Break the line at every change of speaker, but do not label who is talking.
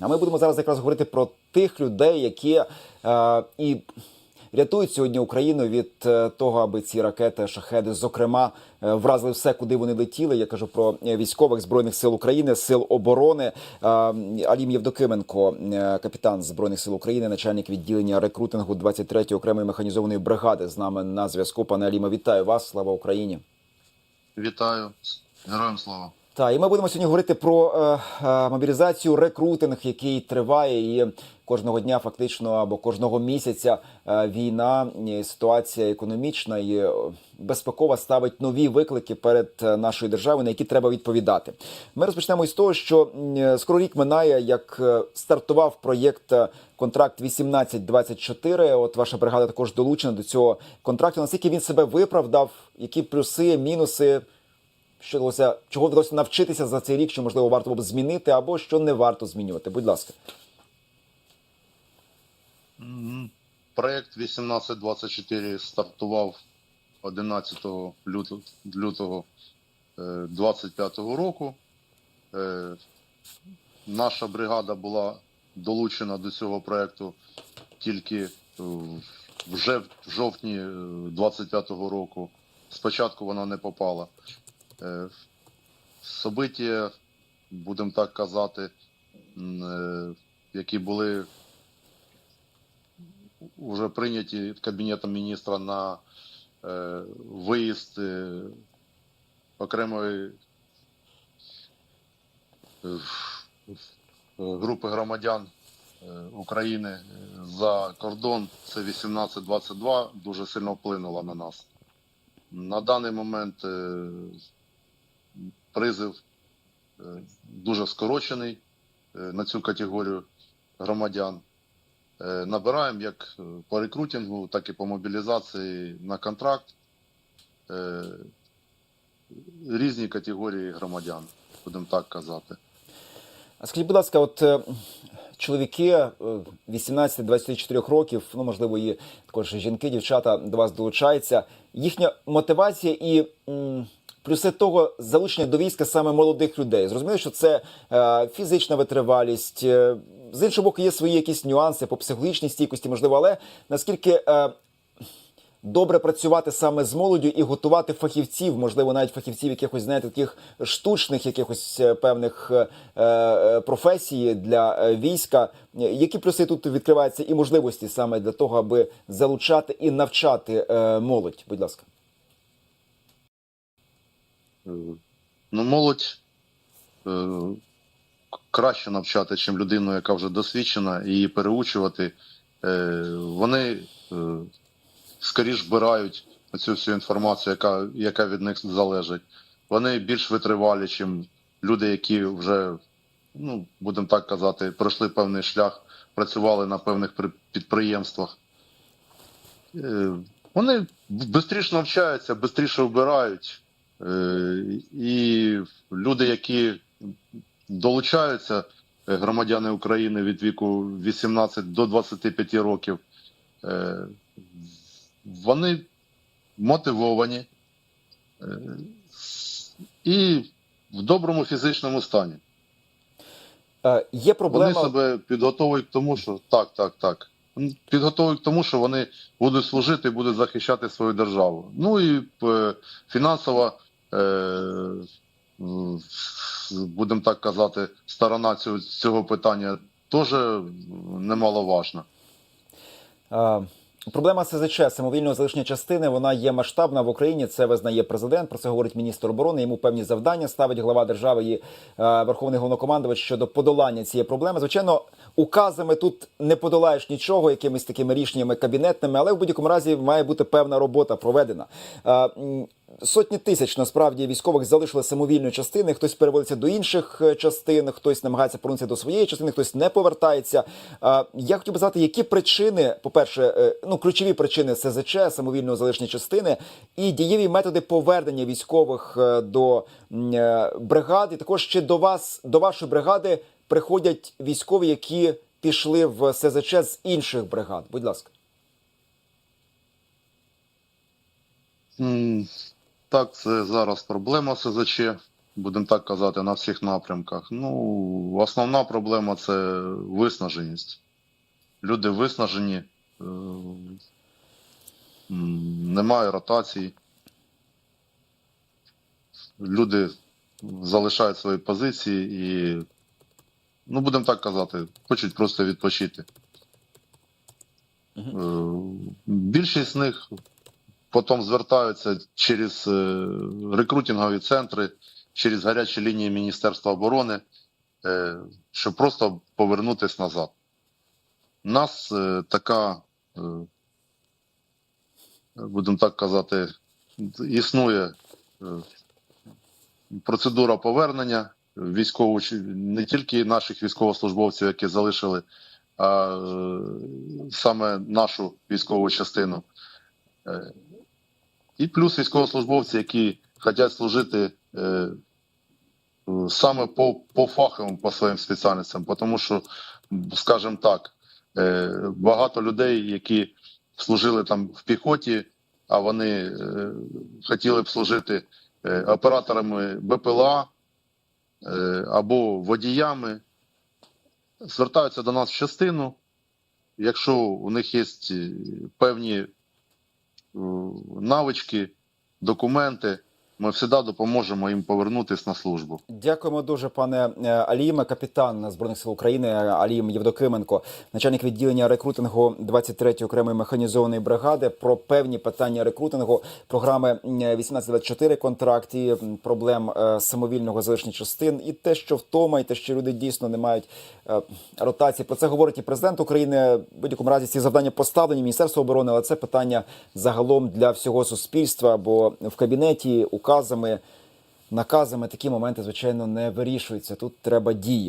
А ми будемо зараз якраз говорити про тих людей, які е, і рятують сьогодні Україну від е, того, аби ці ракети шахеди, зокрема, е, вразили все, куди вони летіли. Я кажу про е, військових збройних сил України, сил оборони. Е, Алім Євдокименко, капітан збройних сил України, начальник відділення рекрутингу 23-ї окремої механізованої бригади. З нами на зв'язку. Пане Аліме, вітаю вас! Слава Україні!
Вітаю, героям слава.
Так, і ми будемо сьогодні говорити про е, е, мобілізацію, рекрутинг, який триває, і кожного дня, фактично, або кожного місяця е, війна, і ситуація економічна і е, безпекова ставить нові виклики перед е, нашою державою, на які треба відповідати. Ми розпочнемо із того, що е, скоро рік минає, як стартував проєкт контракт 1824. От ваша бригада також долучена до цього контракту. Наскільки він себе виправдав? Які плюси, мінуси? Що вдалося, чого вдалося навчитися за цей рік, що можливо варто б змінити, або що не варто змінювати. Будь ласка,
Мгм. Проект 1824 стартував 11 лютого, лютого е, 25 року. Е, Наша бригада була долучена до цього проекту тільки е, вже в жовтні е, 25 року. Спочатку вона не попала. Е, Собиття, будемо так казати, е, які були вже прийняті Кабінетом міністра на е, виїзд окремої групи громадян України за кордон. Це 1822 дуже сильно вплинуло на нас. На даний момент призив е, дуже скорочений е, на цю категорію громадян. Е, Набираємо як по рекрутингу, так і по мобілізації на контракт різні категорії громадян, будемо так казати.
а скажіть, будь ласка, от чоловіки е, 18-24 років, ну можливо, і також жінки, дівчата до вас долучаються. Їхня мотивація і м, плюси того залучення до війська саме молодих людей. Зрозуміло, що це е, фізична витривалість. е, з іншого боку, є свої якісь нюанси по психологічній стійкості, можливо, але наскільки е, добре працювати саме з молоддю і готувати фахівців, можливо, навіть фахівців якихось, знаєте, таких штучних, якихось е, певних е, е, професій для е, війська. Які плюси тут відкриваються і можливості саме для того, аби залучати і навчати е, молодь? Будь ласка.
Е, Ну, молодь е, краще навчати, ніж людину, яка вже досвідчена, і її переучувати. Е, вони скоріш вбирають цю всю інформацію, яка, яка від них залежить. Вони більш витривалі, ніж люди, які вже, ну, будемо так казати, пройшли певний шлях, працювали на певних при- підприємствах. Вони швидше навчаються, швидше вбирають. Е, І люди, які долучаються, е, громадяни України від віку 18 до 25 років, е, вони мотивовані і в доброму фізичному стані.
Е, Є проблема.
Вони себе підготовують к тому, що так, так, так. Підготовують к тому, що вони будуть служити і будуть захищати свою державу. Ну і фінансова, будемо так казати, сторона цього, цього питання теж немаловажна.
Е, Проблема СЗЧ самовільного залишення частини вона є масштабна в Україні. Це визнає президент. Про це говорить міністр оборони. Йому певні завдання ставить глава держави і е, верховний головнокомандувач щодо подолання цієї проблеми. Звичайно, указами тут не подолаєш нічого, якимись такими рішеннями кабінетними, але в будь-якому разі має бути певна робота проведена. Е, Сотні тисяч насправді військових залишили самовільної частини. Хтось переводиться до інших е, частин, хтось намагається повернутися до своєї частини, хтось не повертається. Е, Я хотів би знати, які причини, по-перше, ну ключові причини СЗЧ, самовільного залишення частини, і дієві методи повернення військових до м, бригад. І також чи до вас, до вашої бригади приходять військові, які пішли в СЗЧ з інших бригад. Будь ласка.
Так, це зараз проблема СЗЧ. будемо так казати, на всіх напрямках. Ну, основна проблема це виснаженість. Люди виснажені, е, немає ротації. Люди залишають свої позиції і, ну, будемо так казати, хочуть просто відпочити. Е, Більшість з них потім звертаються через е, рекрутингові центри, через гарячі лінії Міністерства оборони, е, щоб просто повернутися назад. У нас така, будемо так казати, існує процедура повернення військову, не тільки наших військовослужбовців, які залишили, а е, саме нашу військову частину. Е, І плюс військовослужбовці, які хочуть служити е, саме по, по фаховим, по своїм спеціальностям, тому що, скажімо так, багато людей, які служили там в піхоті, а вони хотіли б служити операторами БПЛА або водіями, звертаються до нас в частину. Якщо у них є е, певні е, навички, документи, ми завжди допоможемо їм повернутися на службу.
Дякуємо дуже, пане е, Аліме, капітан збройних сил України Алім Євдокименко, начальник відділення рекрутингу 23-ї окремої механізованої бригади. Про певні питання рекрутингу програми е, 1824 контракт і проблем е, самовільного залишення частин, і те, що втома, і те, що люди дійсно не мають е, ротації. Про це говорить і президент України. В будь-якому разі ці завдання поставлені Міністерство оборони, але це питання загалом для всього суспільства. Бо в кабінеті указами наказами такі моменти, звичайно, не вирішуються. Тут треба дії.